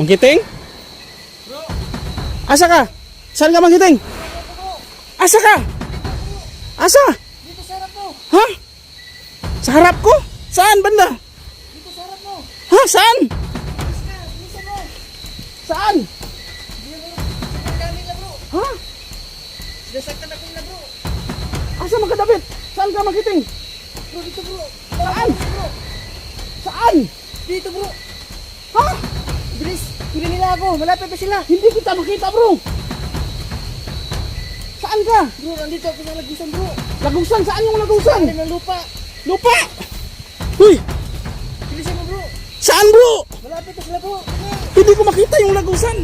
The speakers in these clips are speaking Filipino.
Mangkiting? Asa ka? Saan ka mangkiting? Asa ka? Asa? Dito sa harap mo. Ha? Sa harap ko? Saan banda? Dito sa harap mo. Ha? Saan? Saan? Ha? Sinasaktan na bro. Asa magkadabit? Saan ka mangkiting? Bro, dito bro. Saan? Saan? Dito bro. Ha? Bilis. Huli nila ako. Malapit na sila. Hindi kita makita bro. Saan ka? Bro, nandito ako sa lagusan bro. Lagusan? Saan yung lagusan? Alim ng lupa. Lupa! Uy! Bilisan mo bro. Saan bro? Malapit na sila bro. Hindi ko makita yung lagusan.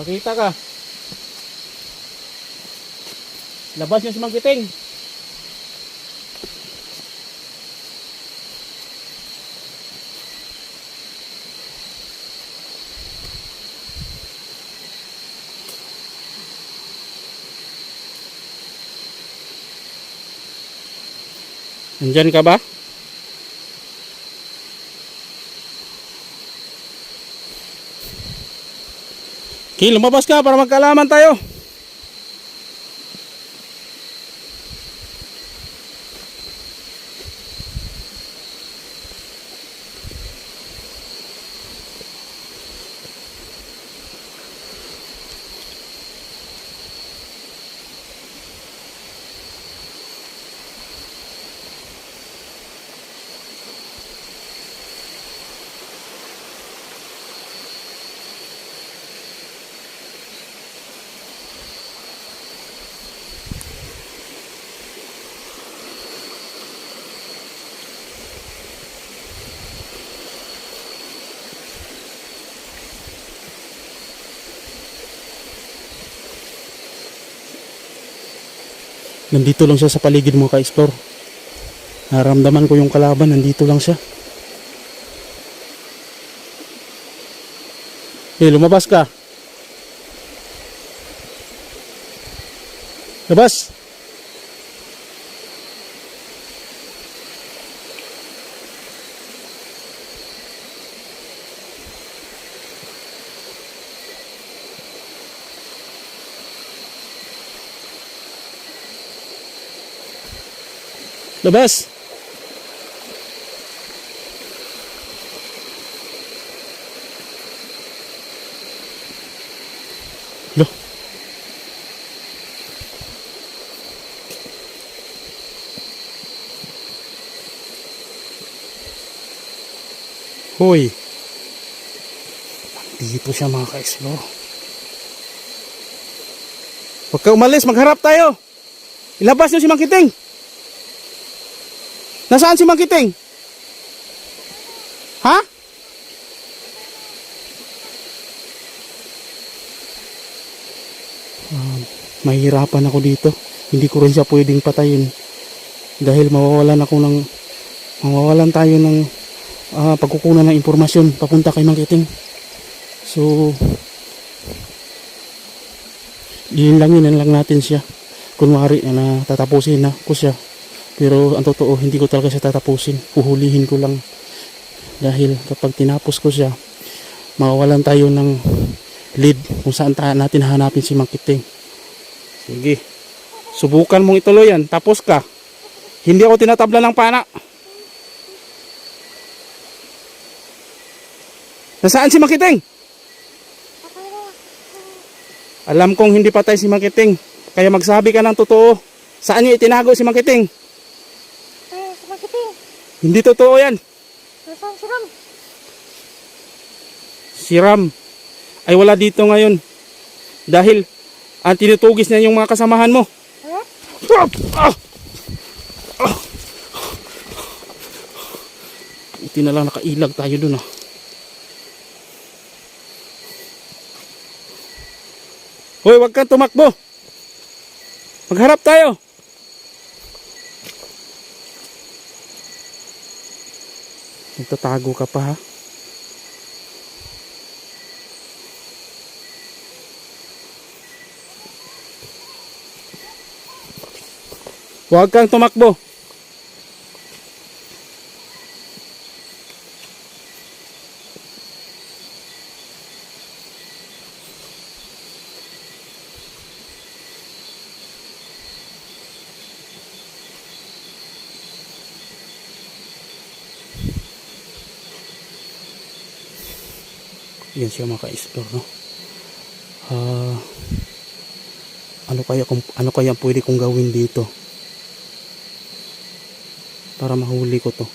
Pakita ka. Labas yung sumangkiting. Nandyan ka ba? Okay, lumabas ka para magkaalaman tayo. Nandito lang siya sa paligid mo ka-explore. Naramdaman ko yung kalaban, nandito lang siya. Eh, lumabas ka. Labas. Labas. Lo. Hoy. Dito siya mga ka-explore. Huwag ka umalis, magharap tayo. Ilabas niyo si Mangkiting. Nasaan si Mangkiting? Ha? Ah, mahihirapan ako dito. Hindi ko rin siya pwedeng patayin. Dahil mawawalan ako ng mawawalan tayo ng ah, pagkukunan ng impormasyon papunta kay Mangkiting. So, yun lang yun lang natin siya. Kunwari na tatapusin na ko siya. Pero ang totoo, hindi ko talaga siya tatapusin. Uhulihin ko lang. Dahil kapag tinapos ko siya, mawawalan tayo ng lead kung saan natin hanapin si Mangkiting. Sige. Subukan mong ituloy yan. Tapos ka. Hindi ako tinatabla ng pana. Nasaan si Mangkiting? Alam kong hindi patay si Mangkiting. Kaya magsabi ka ng totoo. Saan niyo itinago si sumakiting. Hindi totoo yan. Nasaan si Ram? Si Ram ay wala dito ngayon. Dahil ang tinutugis niya yung mga kasamahan mo. Ha? Ah! Ah! Ah! Buti na lang nakailag tayo dun ah. Hoy, wag kang tumakbo. Magharap tayo. Nagtatago ka pa ha. Huwag kang tumakbo. Yan siya mga ka-explore, no? Ah, ano kaya kung ano kaya pwede kong gawin dito para mahuli ko to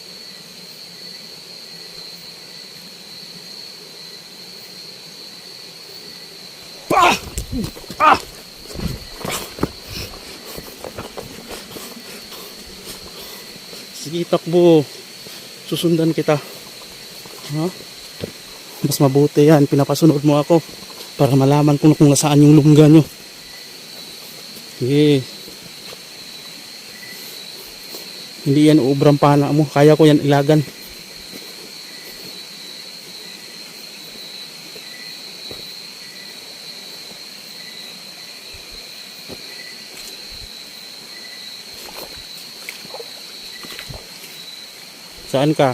ah! Ah! sige takbo susundan kita ha mas mabuti yan. Pinapasunod mo ako para malaman ko kung nasaan yung lungga nyo. Sige. Hindi yan ubrang pana mo. Kaya ko yan ilagan. Saan ka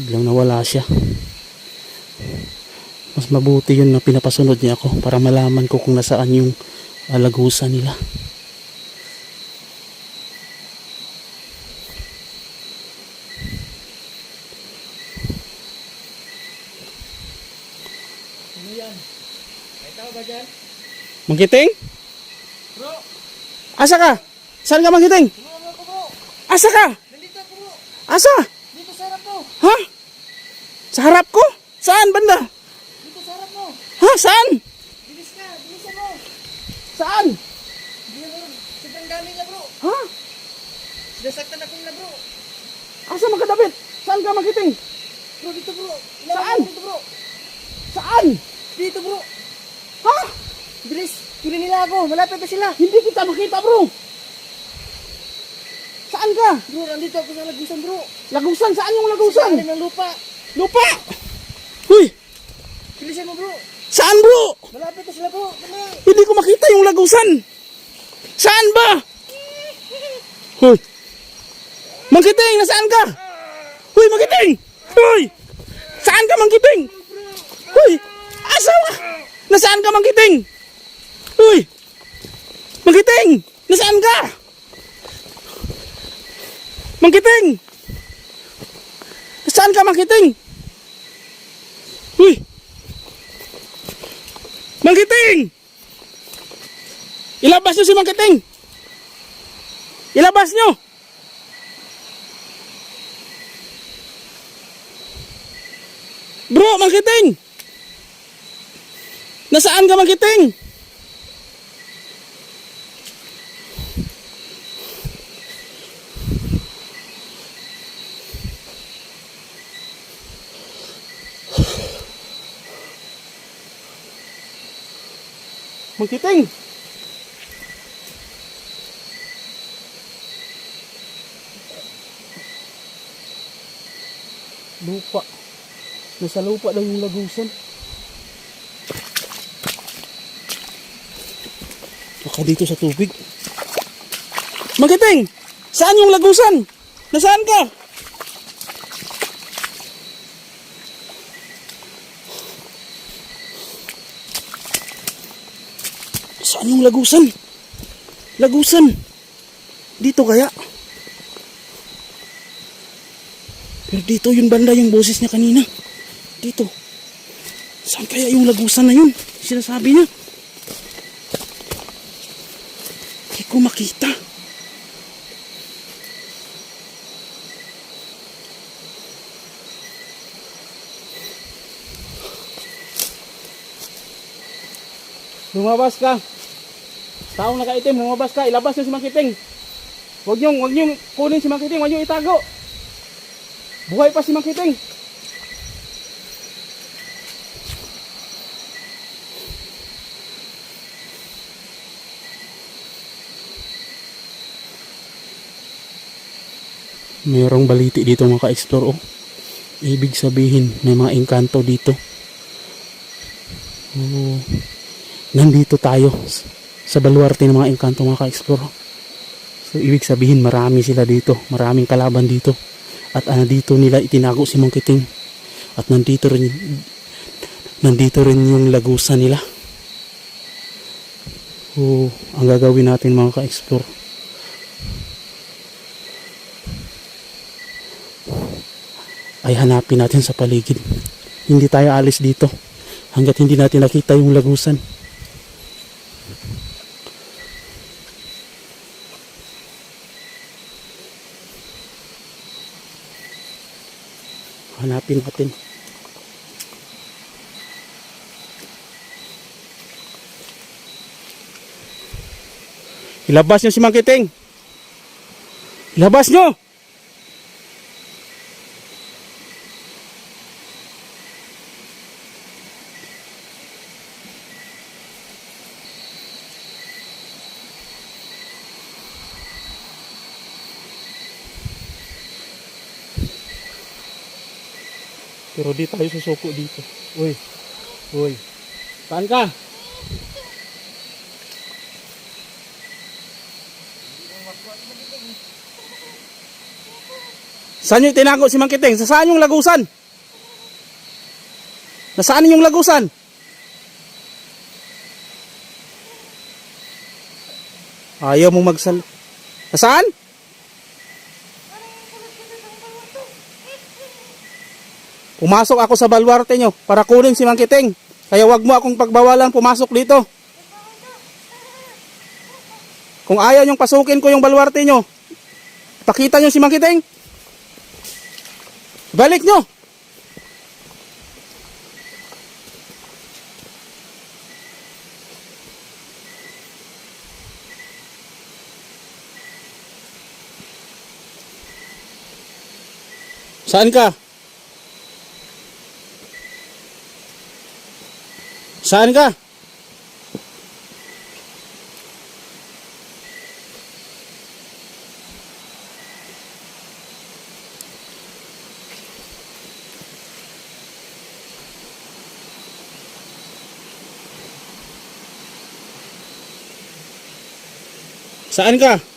biglang nawala siya mas mabuti yun na pinapasunod niya ako para malaman ko kung nasaan yung alagusan nila Ano yan? May tao ba dyan? Mangkiting? Bro! Asa ka? Saan ka Mangkiting? Asa ka? Nandito bro! Asa? Dito sa harap mo! Ha? Sa harap ko? Saan banda? Dito sa harap mo! Ha? Saan? Bilis ka! Bilisan mo! Saan? Sobrang dami niya bro! Ha? Sinasaktan ako na bro! Asa magkadabit? Saan ka Mangkiting? Bro dito bro! Ilawan Saan? Dito bro! Saan? Dito bro! Ha? Bilis! Huli nila ako! Malapit na sila! Hindi kita makita bro. Saan ka? Bro, nandito ako sa lagusan bro! Lagusan? Saan yung lagusan? Sa ng lupa! Lupa! Huy! Bilisan mo bro! Saan bro? Malapit na sila bro! Dali! Hindi ko makita yung lagusan. Saan ba? Hoy. Mangkiting, nasaan ka? Hoy, Mangkiting! Hoy! Saan ka, Mangkiting? Hoy! Asa ka? Nasaan ka, Mangkiting? Hoy! Mangkiting! Nasaan ka? Mangkiting! Nasaan ka, Mangkiting? Hoy! Mangkiting! Ilabas nyo si Mangkiting! Ilabas nyo! Bro, Mangkiting! Nasaan ka, Mangkiting? Mangkiting! Lupa. Nasa lupa daw yung lagusan. Baka dito sa tubig. Magiting! Saan yung lagusan? Nasaan ka? Saan yung lagusan? Lagusan. Dito kaya? Pero dito yung banda yung boses niya kanina. Dito. Saan kaya yung lagusan na yun? Sinasabi niya. Hindi ko makita. Lumabas ka. Taong nakaitim, lumabas ka. Ilabas niyo si Makiting. Huwag niyong, huwag niyong kunin si Mang Kiting, huwag niyong itago. Buhay pa si Mang Kiting. Mayroong baliti dito mga ka-explore oh. Ibig sabihin may mga engkanto dito. Oh. Nandito tayo sa baluarte ng mga engkanto mga ka-explore. So ibig sabihin marami sila dito, maraming kalaban dito. At ano dito nila itinago si Mang Kiting. At nandito rin nandito rin yung lagusan nila. Oh, ang gagawin natin mga ka-explore. ay hanapin natin sa paligid. Hindi tayo alis dito hanggat hindi natin nakita yung lagusan. Hanapin natin. Ilabas nyo si Mang Kiting. Ilabas nyo! Pero di tayo susuko dito. Uy. Uy. Saan ka? Saan yung tinago si Mang? Sa saan yung lagusan? Nasaan yung lagusan? Ayaw mo magsal... Nasaan? Pumasok ako sa balwarte nyo para kunin si Mang Kiting. Kaya wag mo akong pagbawalan pumasok dito. Kung ayaw nyong pasukin ko yung balwarte nyo, pakita nyo si Mang Kiting. Balik nyo! Saan ka? Saan ka? Saan ka?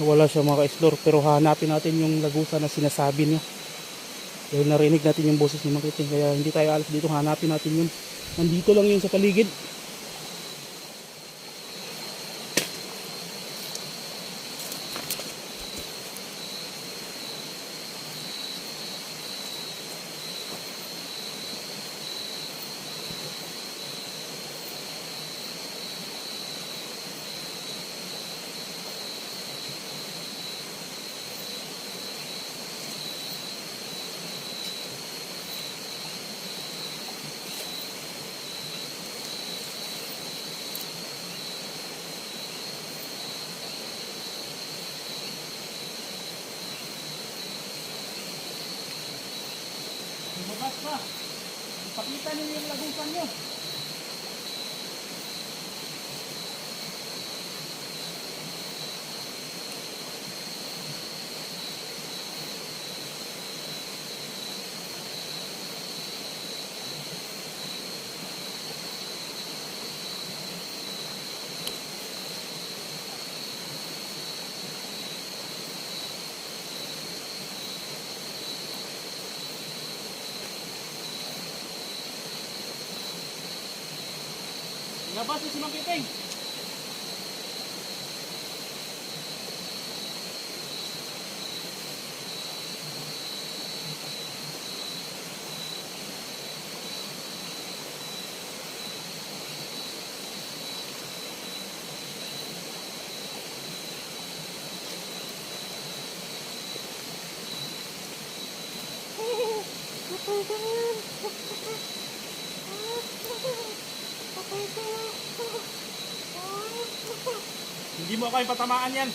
Wala siya mga ka-explore pero hanapin natin yung lagusan na sinasabi niya. Dahil narinig natin yung boses ni Makiting kaya hindi tayo alis dito hanapin natin yun. Nandito lang yun sa paligid. Pa. Ipakita niyo yung lagusan niyo. Nabasa si Mang Kiting. Hehehe. Hindi mo kayo patamaan yan.